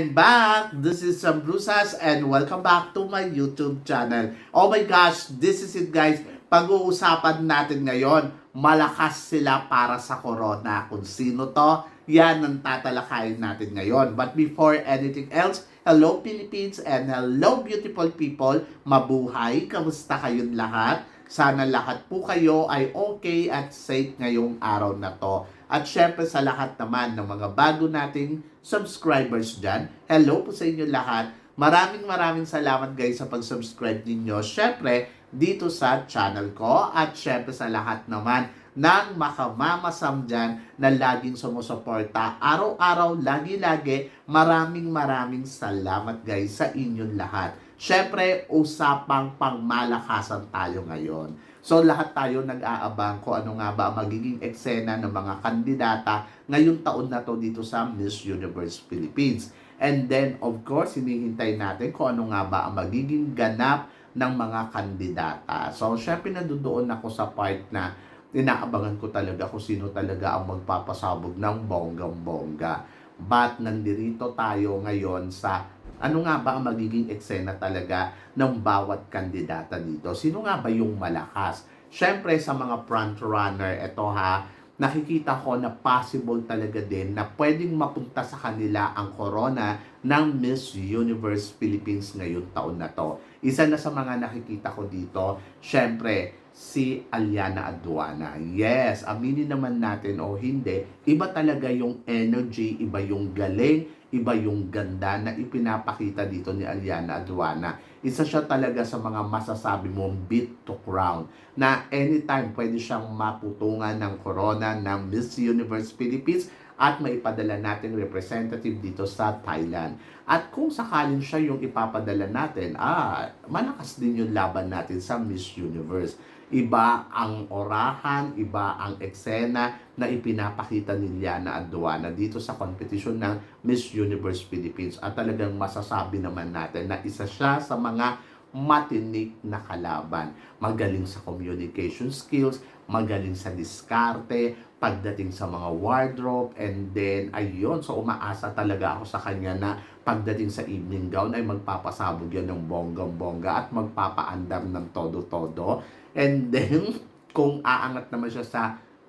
I'm back! This is Sam Brusas and welcome back to my YouTube channel. Oh my gosh, this is it guys. Pag-uusapan natin ngayon, malakas sila para sa corona. Kung sino to, yan ang tatalakayin natin ngayon. But before anything else, hello Philippines and hello beautiful people. Mabuhay! Kamusta kayong lahat? Sana lahat po kayo ay okay at safe ngayong araw na to. At syempre sa lahat naman ng mga bago nating subscribers dyan, hello po sa inyo lahat. Maraming maraming salamat guys sa pag-subscribe ninyo. Syempre, dito sa channel ko at syempre sa lahat naman ng makamamasam dyan na laging sumusuporta. Araw-araw, lagi-lagi, maraming maraming salamat guys sa inyong lahat. Syempre, usapang pangmalakasan tayo ngayon. So lahat tayo nag-aabang kung ano nga ba ang magiging eksena ng mga kandidata ngayong taon na to dito sa Miss Universe Philippines. And then, of course, hinihintay natin kung ano nga ba ang magiging ganap ng mga kandidata. So, syempre nandoon ako sa part na inaabangan ko talaga kung sino talaga ang magpapasabog ng bonggang-bongga. But nandirito tayo ngayon sa ano nga ba ang magiging eksena talaga ng bawat kandidata dito? Sino nga ba yung malakas? Siyempre sa mga front runner, ito ha, nakikita ko na possible talaga din na pwedeng mapunta sa kanila ang corona ng Miss Universe Philippines ngayong taon na to. Isa na sa mga nakikita ko dito, syempre, si Aliana Aduana. Yes, aminin naman natin o hindi, iba talaga yung energy, iba yung galing, iba yung ganda na ipinapakita dito ni Aliana Aduana. Isa siya talaga sa mga masasabi mong beat to crown na anytime pwede siyang maputungan ng corona ng Miss Universe Philippines at maipadala natin representative dito sa Thailand. At kung sakalin siya yung ipapadala natin, ah, malakas din yung laban natin sa Miss Universe. Iba ang orahan, iba ang eksena na ipinapakita ni Liana Aduana dito sa competition ng Miss Universe Philippines. At talagang masasabi naman natin na isa siya sa mga matinik na kalaban. Magaling sa communication skills, magaling sa diskarte, pagdating sa mga wardrobe, and then, ayun, so umaasa talaga ako sa kanya na pagdating sa evening gown ay magpapasabog yan ng bonggang-bongga at magpapaandar ng todo-todo. And then, kung aangat naman siya sa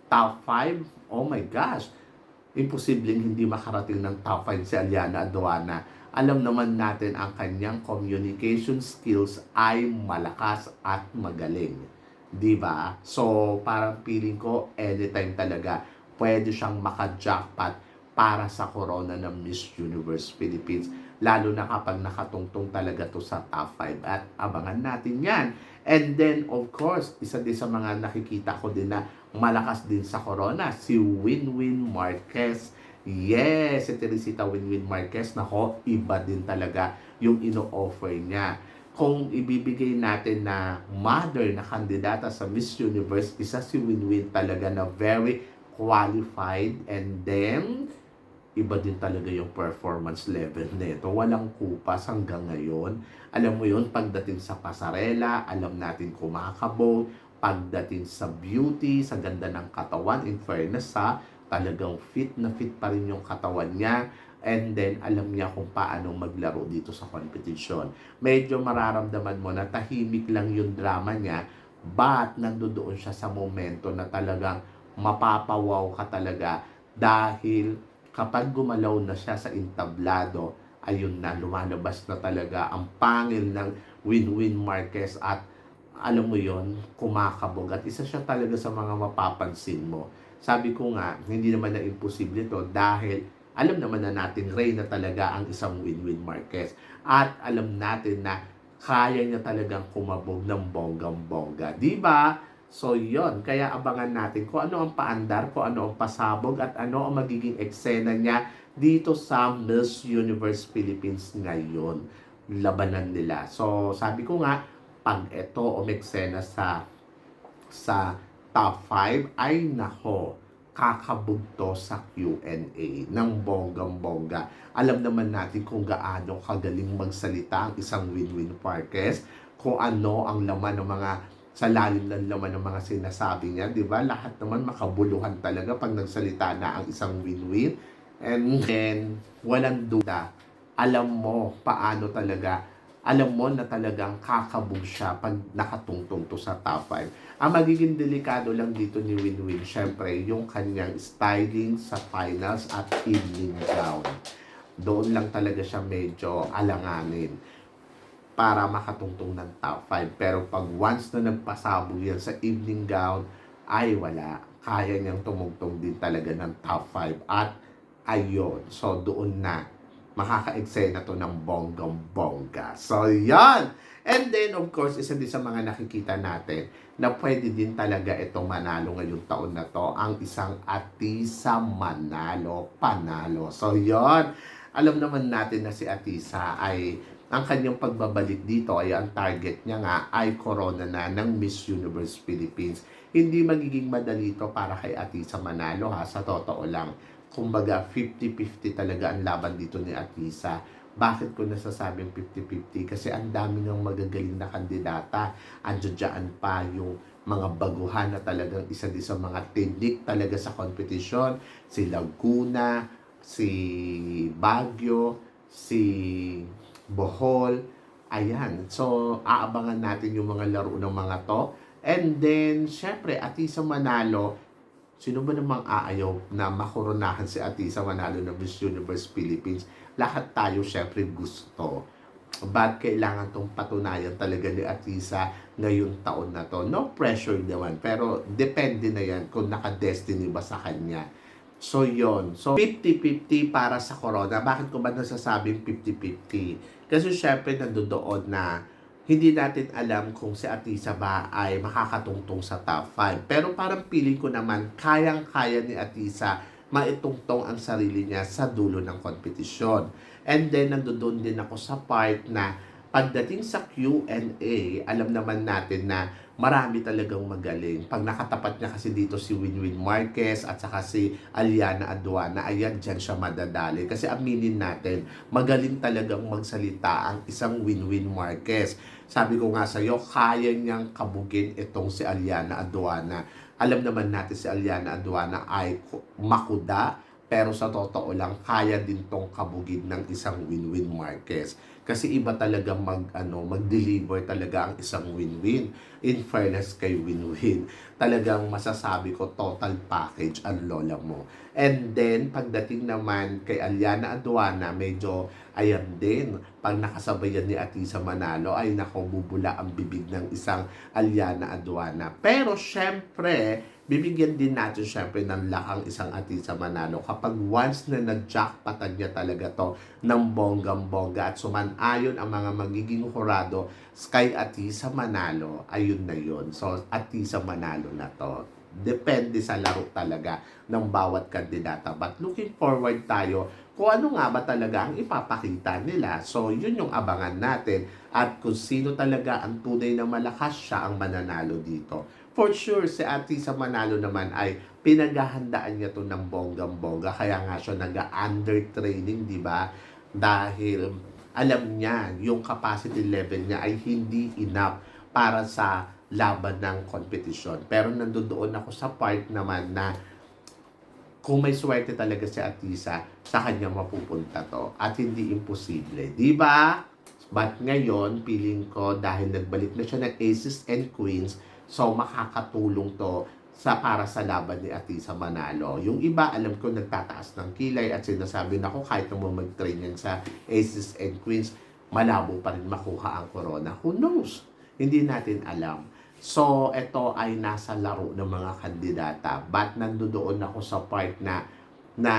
top 5, oh my gosh, imposibleng hindi makarating ng top 5 si Aliana Aduana. Alam naman natin ang kanyang communication skills ay malakas at magaling. Di ba? So, parang feeling ko, anytime talaga, pwede siyang maka-jackpot para sa corona ng Miss Universe Philippines. Lalo na kapag nakatungtong talaga to sa top 5. At abangan natin yan. And then, of course, isa din sa mga nakikita ko din na malakas din sa corona, si Winwin Marquez. Yes, si Teresita Winwin Marquez, nako, iba din talaga yung ino-offer niya. Kung ibibigay natin na mother na kandidata sa Miss Universe, isa si Winwin talaga na very qualified and then iba din talaga yung performance level nito. Walang kupas hanggang ngayon. Alam mo yun, pagdating sa pasarela, alam natin kumakabog, pagdating sa beauty, sa ganda ng katawan, in fairness sa talagang fit na fit pa rin yung katawan niya. And then, alam niya kung paano maglaro dito sa competition. Medyo mararamdaman mo na tahimik lang yung drama niya, but nandoon siya sa momento na talagang mapapawaw ka talaga dahil kapag gumalaw na siya sa intablado, ayun na, lumalabas na talaga ang pangil ng Win-Win Marquez at alam mo yon kumakabog. At isa siya talaga sa mga mapapansin mo. Sabi ko nga, hindi naman na imposible to dahil alam naman na natin, Ray na talaga ang isang Win-Win Marquez. At alam natin na kaya niya talagang kumabog ng bonggang-bongga. Di ba? So, yon Kaya abangan natin kung ano ang paandar, kung ano ang pasabog, at ano ang magiging eksena niya dito sa Miss Universe Philippines ngayon. Labanan nila. So, sabi ko nga, pag ito umeksena sa sa top 5, ay nako, kakabugto sa Q&A ng bonggang-bongga. Alam naman natin kung gaano kagaling magsalita ang isang Win-Win Marquez, kung ano ang laman ng mga sa lalim ng laman ng mga sinasabi niya, di ba? Lahat naman makabuluhan talaga pag nagsalita na ang isang win-win. And then, walang duda, alam mo paano talaga, alam mo na talagang kakabog siya pag nakatungtong to sa top 5. Ang magiging delikado lang dito ni Winwin, syempre, yung kanyang styling sa finals at evening gown. Doon lang talaga siya medyo alanganin para makatungtong ng top 5. Pero pag once na nagpasabog yan sa evening gown, ay wala. Kaya niyang tumugtong din talaga ng top 5. At ayun, so doon na makaka-eksena to ng bonggang-bongga. So, yan! And then, of course, isa din sa mga nakikita natin na pwede din talaga itong manalo ngayong taon na to, ang isang Atisa Manalo Panalo. So, yon Alam naman natin na si Atisa ay ang kanyang pagbabalik dito ay ang target niya nga ay corona na ng Miss Universe Philippines. Hindi magiging madali ito para kay Atisa Manalo ha, sa totoo lang. Kumbaga, 50-50 talaga ang laban dito ni Atisa. Bakit ko nasasabing 50-50? Kasi ang dami ng magagaling na kandidata. Andiyan pa yung mga baguhan na talagang isa din sa mga tindik talaga sa kompetisyon. Si Laguna, si Baguio, si Bohol. Ayan. So, aabangan natin yung mga laro ng mga to. And then, syempre, Atisa Manalo, sino ba namang aayaw na makoronahan si Atisa Manalo ng Miss Universe Philippines? Lahat tayo, syempre, gusto. But kailangan tong patunayan talaga ni Atisa ngayong taon na to. No pressure naman, pero depende na yan kung naka-destiny ba sa kanya. So, yon So, 50-50 para sa corona. Bakit ko ba nasasabing 50-50? Kasi syempre, nandoon na hindi natin alam kung si Atisa ba ay makakatungtong sa top 5. Pero parang feeling ko naman, kayang-kaya ni Atisa maitungtong ang sarili niya sa dulo ng kompetisyon. And then, nandoon din ako sa part na pagdating sa Q&A, alam naman natin na marami talagang magaling. Pag nakatapat niya kasi dito si Winwin Marquez at saka si Aliana Aduana, ayan, dyan siya madadali. Kasi aminin natin, magaling talagang magsalita ang isang Winwin Marquez. Sabi ko nga sa'yo, kaya niyang kabugin itong si Aliana Aduana. Alam naman natin si Aliana Aduana ay makuda, pero sa totoo lang, kaya din tong kabugin ng isang Winwin Marquez. Kasi iba talaga mag ano, mag-deliver talaga ang isang win-win. In fairness kay win-win, talagang masasabi ko total package ang lola mo. And then pagdating naman kay Aliana Aduana, medyo ayan din. Pag nakasabayan ni Atisa Manalo, ay nako bubula ang bibig ng isang Aliana Aduana. Pero syempre, bibigyan din natin syempre ng lakang isang Atisa Manalo kapag once na nag-jackpotan niya talaga to ng bonggang-bongga at suman-ayon ang mga magiging hurado kay Atisa Manalo, ayun na yun. So, Atisa Manalo na to. Depende sa laro talaga ng bawat kandidata. But looking forward tayo kung ano nga ba talaga ang ipapakita nila. So, yun yung abangan natin. At kung sino talaga ang tunay na malakas siya ang mananalo dito. For sure, si Atisa Manalo naman ay pinaghahandaan niya to ng bonggang-bongga. Kaya nga siya nag-under training, di ba? Dahil alam niya yung capacity level niya ay hindi enough para sa laban ng competition. Pero nandoon ako sa part naman na kung may swerte talaga si Atisa, sa kanya mapupunta to. At hindi imposible. Di ba? But ngayon, feeling ko dahil nagbalik na siya ng Aces and Queens, so makakatulong to sa para sa laban ni Atisa Manalo. Yung iba, alam ko, nagtataas ng kilay at sinasabi na ko kahit mo mag-train yan sa Aces and Queens, malabo pa rin makuha ang corona. Who knows? Hindi natin alam. So, ito ay nasa laro ng mga kandidata. But nandoon ako sa part na na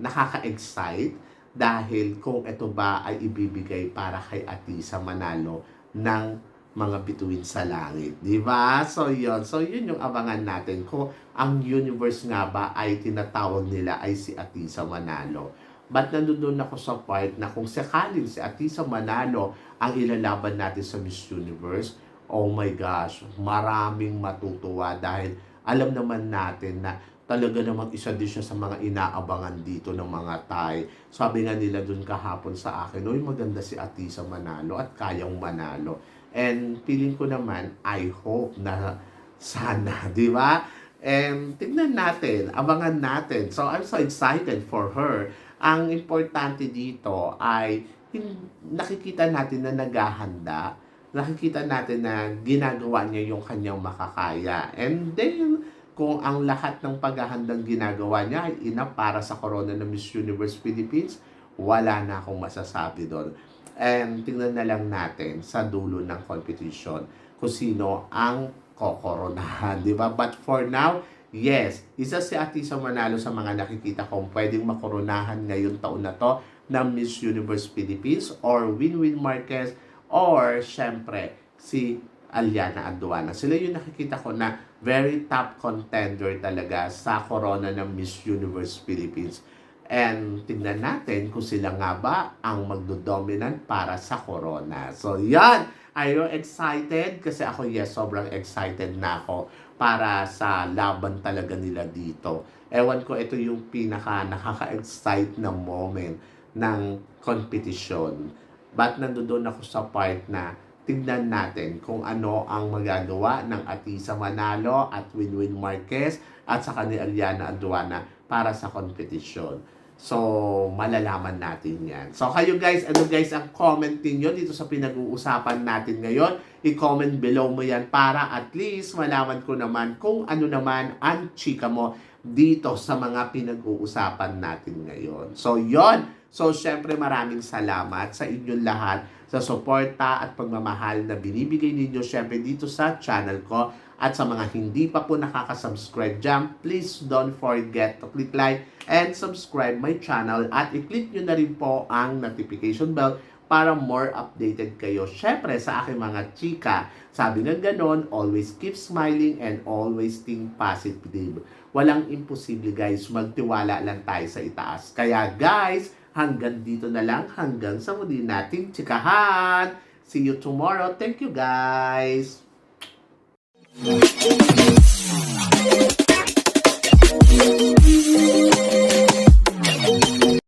nakaka-excite dahil kung ito ba ay ibibigay para kay Atisa Manalo ng mga bituin sa langit. Di ba? So, yun. So, yun yung abangan natin. Kung ang universe nga ba ay tinatawag nila ay si Atisa Manalo. But nandun ako sa part na kung sakaling si Atisa Manalo ang ilalaban natin sa Miss Universe, oh my gosh, maraming matutuwa dahil alam naman natin na talaga namang isa din siya sa mga inaabangan dito ng mga Thai. Sabi nga nila dun kahapon sa akin, Uy, maganda si Atisa Manalo at kayang manalo. And feeling ko naman, I hope na sana, di ba? And tignan natin, abangan natin. So I'm so excited for her. Ang importante dito ay nakikita natin na naghahanda. Nakikita natin na ginagawa niya yung kanyang makakaya. And then, kung ang lahat ng paghahandang ginagawa niya ay ina para sa corona ng Miss Universe Philippines, wala na akong masasabi doon. And tingnan na lang natin sa dulo ng competition kung sino ang kokoronahan, di ba? But for now, yes, isa si Atisa Manalo sa mga nakikita kong pwedeng makoronahan ngayon taon na to ng Miss Universe Philippines or Winwin Marquez or syempre si Aliana Aduana. Sila yung nakikita ko na very top contender talaga sa corona ng Miss Universe Philippines. And tignan natin kung sila nga ba ang magdodominant para sa corona. So yan! Are you excited? Kasi ako yes, sobrang excited na ako para sa laban talaga nila dito. Ewan ko, ito yung pinaka nakaka-excite na moment ng competition. But nandoon ako sa part na tignan natin kung ano ang magagawa ng Atisa Manalo at Winwin Marquez at sa ni Aliana Aduana para sa competition. So, malalaman natin yan. So, kayo guys, ano guys ang comment ninyo dito sa pinag-uusapan natin ngayon? I-comment below mo yan para at least malaman ko naman kung ano naman ang chika mo dito sa mga pinag-uusapan natin ngayon. So, yon So, syempre maraming salamat sa inyong lahat sa suporta at pagmamahal na binibigay ninyo syempre dito sa channel ko at sa mga hindi pa po nakaka-subscribe dyan, please don't forget to click like and subscribe my channel at i-click nyo na rin po ang notification bell para more updated kayo. Syempre sa aking mga chika, sabi nga ganon, always keep smiling and always think positive. Walang imposible guys, magtiwala lang tayo sa itaas. Kaya guys, hanggang dito na lang, hanggang sa muli nating chikahan. See you tomorrow. Thank you guys.